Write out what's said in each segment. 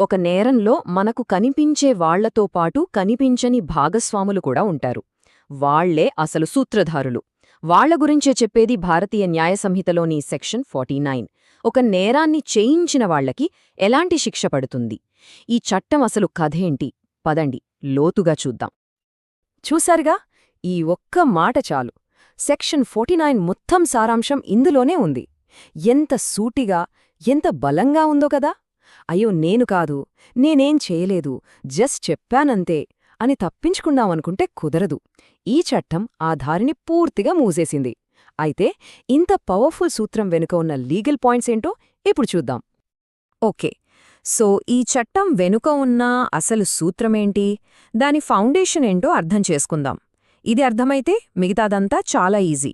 ఒక నేరంలో మనకు కనిపించే వాళ్ళతో పాటు కనిపించని భాగస్వాములు కూడా ఉంటారు. వాళ్ళే అసలు సూత్రధారులు. వాళ్ళ గురించే చెప్పేది భారతీయ న్యాయ సంహితలోని సెక్షన్ 49 ఒక నేరాన్ని చేయించిన వాళ్ళకి ఎలాంటి శిక్ష పడుతుంది? ఈ చట్టం అసలు కథేంటి? పదండి లోతుగా చూద్దాం. చూశారుగా? ఈ ఒక్క మాట చాలు. సెక్షన్ 49 మొత్తం సారాంశం ఇందులోనే ఉంది. ఎంత సూటిగా ఎంత బలంగా ఉందో కదా? అయ్యో నేను కాదు నేనేం చేయలేదు జస్ట్ చెప్పానంతే అని తప్పించుకుందామనుకుంటే కుదరదు. ఈ చట్టం ఆ దారిని పూర్తిగా మూసేసింది. అయితే ఇంత పవర్ఫుల్ సూత్రం వెనుక ఉన్న లీగల్ పాయింట్స్ ఏంటో ఇప్పుడు చూద్దాం. ఓకే సో ఈ చట్టం వెనుక ఉన్న అసలు సూత్రమేంటి దాని ఫౌండేషన్ ఏంటో అర్థం చేసుకుందాం. ఇది అర్థమైతే మిగతాదంతా చాలా ఈజీ.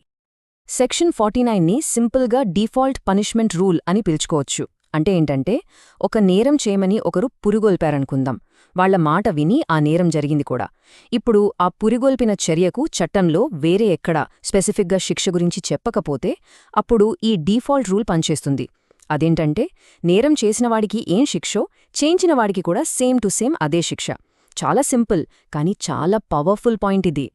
సెక్షన్ 49ని సింపుల్గా డిఫాల్ట్ పనిష్మెంట్ రూల్ అని పిలుచుకోవచ్చు. అంటే ఏంటంటే ఒక నేరం చేయమని ఒకరు పురుగొల్పారనుకుందాం. వాళ్ళ మాట విని ఆ నేరం జరిగింది కూడా. ఇప్పుడు ఆ పురిగొల్పిన చర్యకు చట్టంలో వేరే ఎక్కడా స్పెసిఫిక్గా శిక్ష గురించి చెప్పకపోతే అప్పుడు ఈ డీఫాల్ట్ రూల్ పనిచేస్తుంది. అదేంటంటే నేరం చేసినవాడికి ఏం శిక్షో చేయించినవాడికి కూడా సేమ్ టు సేమ్ అదే శిక్ష. చాలా సింపుల్ కానీ చాలా పవర్ఫుల్ పాయింట్ ఇది.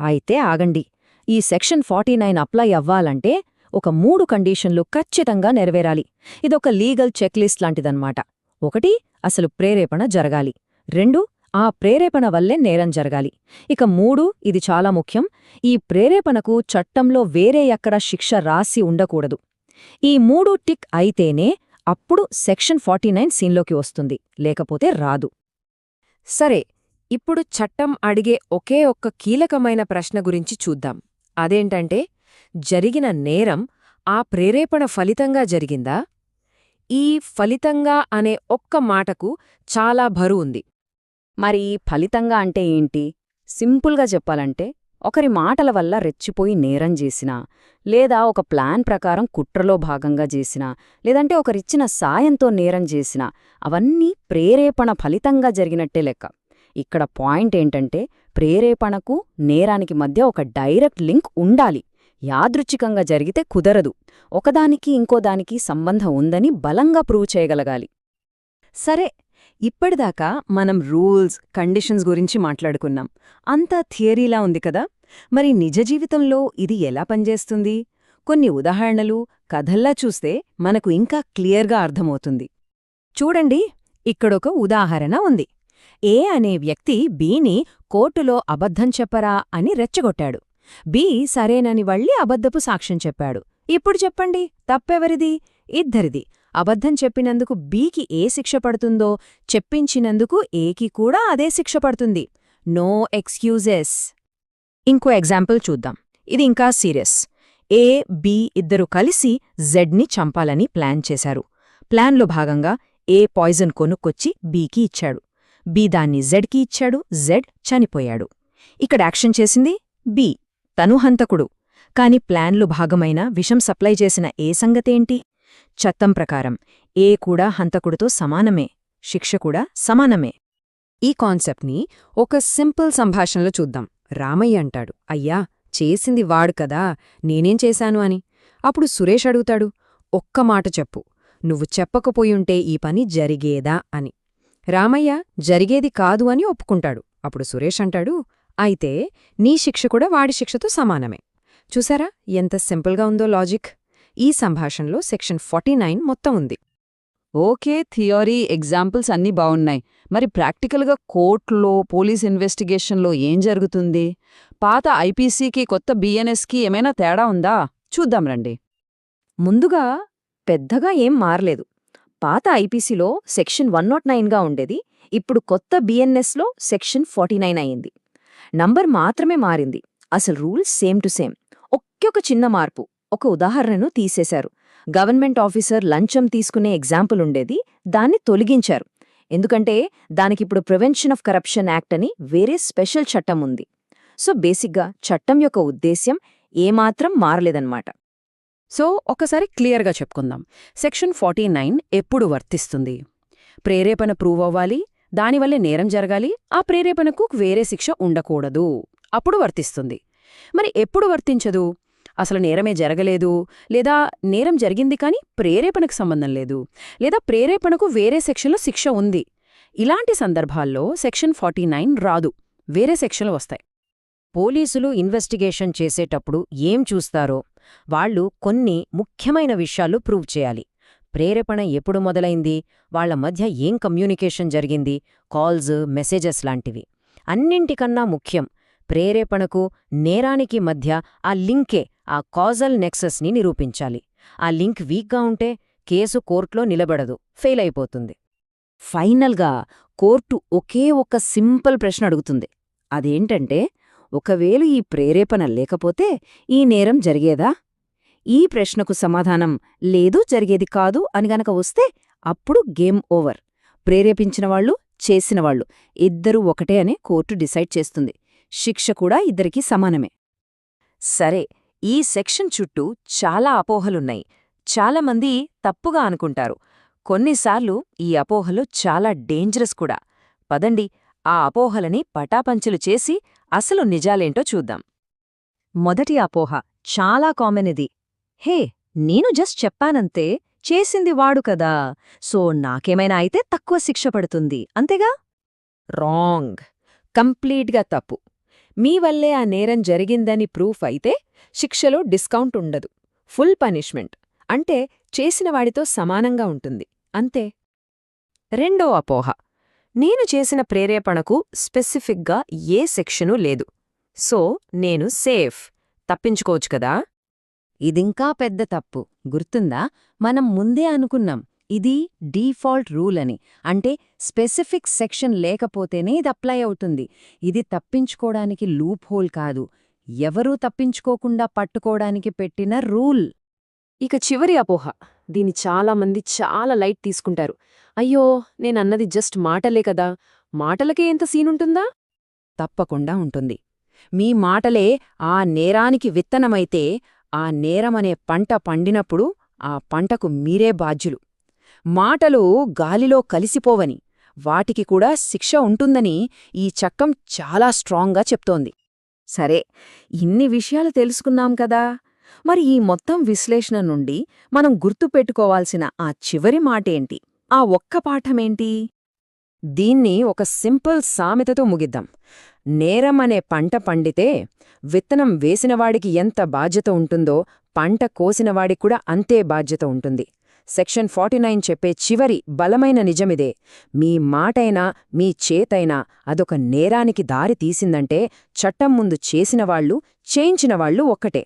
అయితే ఆగండి. ఈ సెక్షన్ 49 అప్లై అవ్వాలంటే ఒక మూడు కండిషన్లు ఖచ్చితంగా నెరవేరాలి. ఇదొక లీగల్ చెక్లిస్ట్ లాంటిదన్నమాట. ఒకటి అసలు ప్రేరేపణ జరగాలి. రెండు ఆ ప్రేరేపణ వల్లే నేరం జరగాలి. ఇక మూడు ఇది చాలా ముఖ్యం ఈ ప్రేరేపణకు చట్టంలో వేరే ఎక్కడా శిక్ష రాసి ఉండకూడదు. ఈ మూడు టిక్ అయితేనే అప్పుడు సెక్షన్ 49 సీన్లోకి వస్తుంది లేకపోతే రాదు. సరే ఇప్పుడు చట్టం అడిగే ఒకే ఒక్క కీలకమైన ప్రశ్న గురించి చూద్దాం. అదేంటంటే జరిగిన నేరం ఆ ప్రేరేపణ ఫలితంగా జరిగిందా? ఈ ఫలితంగా అనే ఒక్క మాటకు చాలా బరువుంది మరి ఫలితంగా అంటే ఏంటి? సింపుల్గా చెప్పాలంటే ఒకరి మాటల వల్ల రెచ్చిపోయి నేరం చేసినా లేదా ఒక ప్లాన్ ప్రకారం కుట్రలో భాగంగా చేసినా లేదంటే ఒకరిచ్చిన సాయంతో నేరం చేసినా అవన్నీ ప్రేరేపణ ఫలితంగా జరిగినట్టే లెక్క. ఇక్కడ పాయింట్ ఏంటంటే ప్రేరేపణకు నేరానికి మధ్య ఒక డైరెక్ట్ లింక్ ఉండాలి. యాదృచ్ఛికంగా జరిగితే కుదరదు. ఒకదానికి ఇంకోదానికి సంబంధం ఉందని బలంగా ప్రూవ్ చేయగలగాలి. సరే ఇప్పటిదాకా మనం రూల్స్ కండిషన్స్ గురించి మాట్లాడుకున్నాం. అంతా థియరీలా ఉంది కదా? మరి నిజ జీవితంలో ఇది ఎలా పనిచేస్తుంది? కొన్ని ఉదాహరణలు కథల్లా చూస్తే మనకు ఇంకా క్లియర్గా అర్థమవుతుంది. చూడండి ఇక్కడొక ఉదాహరణ ఉంది. ఏ అనే వ్యక్తి బీని కోర్టులో అబద్ధం చెప్పరా అని రెచ్చగొట్టాడు. బి సరేనని వళ్ళి అబద్ధపు సాక్ష్యం చెప్పాడు. ఇప్పుడు చెప్పండి తప్పెవరిది? ఇద్దరిది. అబద్ధం చెప్పినందుకు బీకి ఏ శిక్ష పడుతుందో చెప్పించినందుకు ఏకి కూడా అదే శిక్ష పడుతుంది. No excuses. ఇంకో ఎగ్జాంపుల్ చూద్దాం. ఇది ఇంకా సీరియస్. ఏ బి ఇద్దరు కలిసి జెడ్ని చంపాలని ప్లాన్ చేశారు. ప్లాన్లో భాగంగా ఏ పాయిజన్ కొనుక్కొచ్చి బీకి ఇచ్చాడు. బీ దాన్ని జెడ్కి ఇచ్చాడు జెడ్ చనిపోయాడు. ఇక్కడ యాక్షన్ చేసింది బి. తను హంతకుడు. కాని ప్లాన్లు భాగమైన విషం సప్లై చేసిన ఏ సంగతేంటి? చట్టం ప్రకారం ఏ కూడా హంతకుడితో సమానమే శిక్ష కూడా సమానమే. ఈ కాన్సెప్ట్ని ఒక సింపుల్ సంభాషణలో చూద్దాం. రామయ్య అంటాడు అయ్యా చేసింది వాడు కదా నేనేం చేశాను అని? అప్పుడు సురేష్ అడుగుతాడు ఒక్క మాట చెప్పు నువ్వు చెప్పకపోయుంటే ఈ పని జరిగేదా? అని. రామయ్య జరిగేది కాదు అని ఒప్పుకుంటాడు. అప్పుడు సురేష్ అంటాడు అయితే నీ శిక్ష కూడా వాడి శిక్షతో సమానమే. చూసారా ఎంత సింపుల్గా ఉందో లాజిక్? ఈ సంభాషణలో సెక్షన్ 49 మొత్తం ఉంది. ఓకే థియరీ ఎగ్జాంపుల్స్ అన్నీ బావున్నాయి. మరి ప్రాక్టికల్గా కోర్టులో పోలీస్ ఇన్వెస్టిగేషన్లో ఏం జరుగుతుంది? పాత ఐపీసీకి కొత్త బిఎన్ఎస్కి ఏమైనా తేడా ఉందా? చూద్దాం రండి. ముందుగా పెద్దగా ఏం మారలేదు. పాత ఐపీసీలో సెక్షన్ వన్ నాట్ నైన్గా ఉండేది. ఇప్పుడు కొత్త బిఎన్ఎస్లో సెక్షన్ 49 అయింది నంబర్ మాత్రమే మారింది. అసలు రూల్స్ సేమ్ టు సేమ్. ఒక్కొక్క చిన్న మార్పు ఒక ఉదాహరణను తీసేశారు. గవర్నమెంట్ ఆఫీసర్ లంచం తీసుకునే ఎగ్జాంపుల్ ఉండేది దాన్ని తొలగించారు. ఎందుకంటే దానికిప్పుడు ప్రివెన్షన్ ఆఫ్ కరప్షన్ యాక్ట్ అని వేరే స్పెషల్ చట్టం ఉంది. సో బేసిక్గా చట్టం యొక్క ఉద్దేశ్యం ఏమాత్రం మారలేదన్నమాట. సో ఒకసారి క్లియర్గా చెప్పుకుందాం. సెక్షన్ 49 ఎప్పుడు వర్తిస్తుంది? ప్రేరేపణ ప్రూవ్ అవ్వాలి దానివల్లే నేరం జరగాలి ఆ ప్రేరేపణకు వేరే శిక్ష ఉండకూడదు. అప్పుడు వర్తిస్తుంది. మరి ఎప్పుడు వర్తించదు? అసలు నేరమే జరగలేదు లేదా నేరం జరిగింది కానీ ప్రేరేపణకు సంబంధం లేదు లేదా ప్రేరేపణకు వేరే సెక్షన్లో శిక్ష ఉంది. ఇలాంటి సందర్భాల్లో సెక్షన్ ఫార్టీ రాదు వేరే సెక్షన్లు వస్తాయి. పోలీసులు ఇన్వెస్టిగేషన్ చేసేటప్పుడు ఏం చూస్తారో వాళ్ళు కొన్ని ముఖ్యమైన విషయాలు ప్రూవ్ చేయాలి. ప్రేరేపణ ఎప్పుడు మొదలైంది? వాళ్ళ మధ్య ఏం కమ్యూనికేషన్ జరిగింది? కాల్స్ మెసేజెస్ లాంటివి. అన్నింటికన్నా ముఖ్యం ప్రేరేపణకు నేరానికి మధ్య ఆ లింకే ఆ కాజల్ నెక్సస్ని నిరూపించాలి. ఆ లింక్ వీక్గా ఉంటే కేసు కోర్టులో నిలబడదు ఫెయిల్ అయిపోతుంది. ఫైనల్గా కోర్టు ఒకే ఒక్క సింపుల్ ప్రశ్న అడుగుతుంది. అదేంటంటే ఒకవేళ ఈ ప్రేరేపణ లేకపోతే ఈ నేరం జరిగేదా? ఈ ప్రశ్నకు సమాధానం లేదు జరిగేది కాదు అని గనక వస్తే అప్పుడు గేమ్ ఓవర్. ప్రేరేపించినవాళ్ళు చేసినవాళ్ళు ఇద్దరూ ఒకటే అనే కోర్టు డిసైడ్ చేస్తుంది. శిక్ష కూడా ఇద్దరికీ సమానమే. సరే ఈ సెక్షన్ చుట్టూ చాలా అపోహలున్నాయి. చాలామంది తప్పుగా అనుకుంటారు. కొన్నిసార్లు ఈ అపోహలు చాలా డేంజరస్ కూడా. పదండి ఆ అపోహలని పటాపంచలు చేసి అసలు నిజాలేంటో చూద్దాం. మొదటి అపోహ చాలా కామన్ ఇది. హే నేను జస్ట్ చెప్పానంతే చేసింది వాడు కదా. సో నాకేమైనా అయితే తక్కువ శిక్ష పడుతుంది అంతేగా? రాంగ్. కంప్లీట్గా తప్పు. మీ వల్లే ఆ నేరం జరిగిందని ప్రూఫ్ అయితే శిక్షలో డిస్కౌంట్ ఉండదు. Full punishment. అంటే చేసిన వాడితో సమానంగా ఉంటుంది. అంతే. రెండో అపోహ. నేను చేసిన ప్రేరేపణకు స్పెసిఫిక్గా ఏ సెక్షను లేదు. సో నేను సేఫ్. తప్పించుకోవచ్చు కదా? ఇదింకా పెద్ద తప్పు. గుర్తుందా? మనం ముందే అనుకున్నాం ఇది డీఫాల్ట్ రూల్ అని. అంటే స్పెసిఫిక్ సెక్షన్ లేకపోతేనే ఇది అప్లై అవుతుంది. ఇది తప్పించుకోవడానికి లూప్ హోల్ కాదు. ఎవరూ తప్పించుకోకుండా పట్టుకోవడానికి పెట్టిన రూల్. ఇక చివరి అపోహ. దీని చాలామంది చాలా లైట్ తీసుకుంటారు. అయ్యో నేనన్నది జస్ట్ మాటలే కదా. మాటలకే ఎంత సీనుంటుందా? తప్పకుండా ఉంటుంది. మీ మాటలే ఆ నేరానికి విత్తనమైతే ఆ నేరమనే పంట పండినప్పుడు ఆ పంటకు మీరే బాధ్యులు. మాటలు గాలిలో కలిసిపోవని వాటికి కూడా శిక్ష ఉంటుందని ఈ చక్కం చాలా స్ట్రాంగ్గా చెప్తోంది. సరే ఇన్ని విషయాలు తెలుసుకున్నాం కదా! మరి ఈ మొత్తం విశ్లేషణ నుండి మనం గుర్తుపెట్టుకోవాల్సిన ఆ చివరి మాటేంటి? ఆ ఒక్క పాఠమేంటి? దీన్ని ఒక సింపుల్ సామెతతో ముగిద్దాం. నేరం అనే పంట పండితే విత్తనం వేసినవాడికి ఎంత బాధ్యత ఉంటుందో పంట కోసినవాడికి కూడా అంతే బాధ్యత ఉంటుంది. సెక్షన్ ఫార్టీ చెప్పే చివరి బలమైన నిజమిదే. మీ మాటైనా మీ చేతైనా అదొక నేరానికి దారి తీసిందంటే చట్టం ముందు చేసినవాళ్ళు చేయించినవాళ్ళు ఒక్కటే.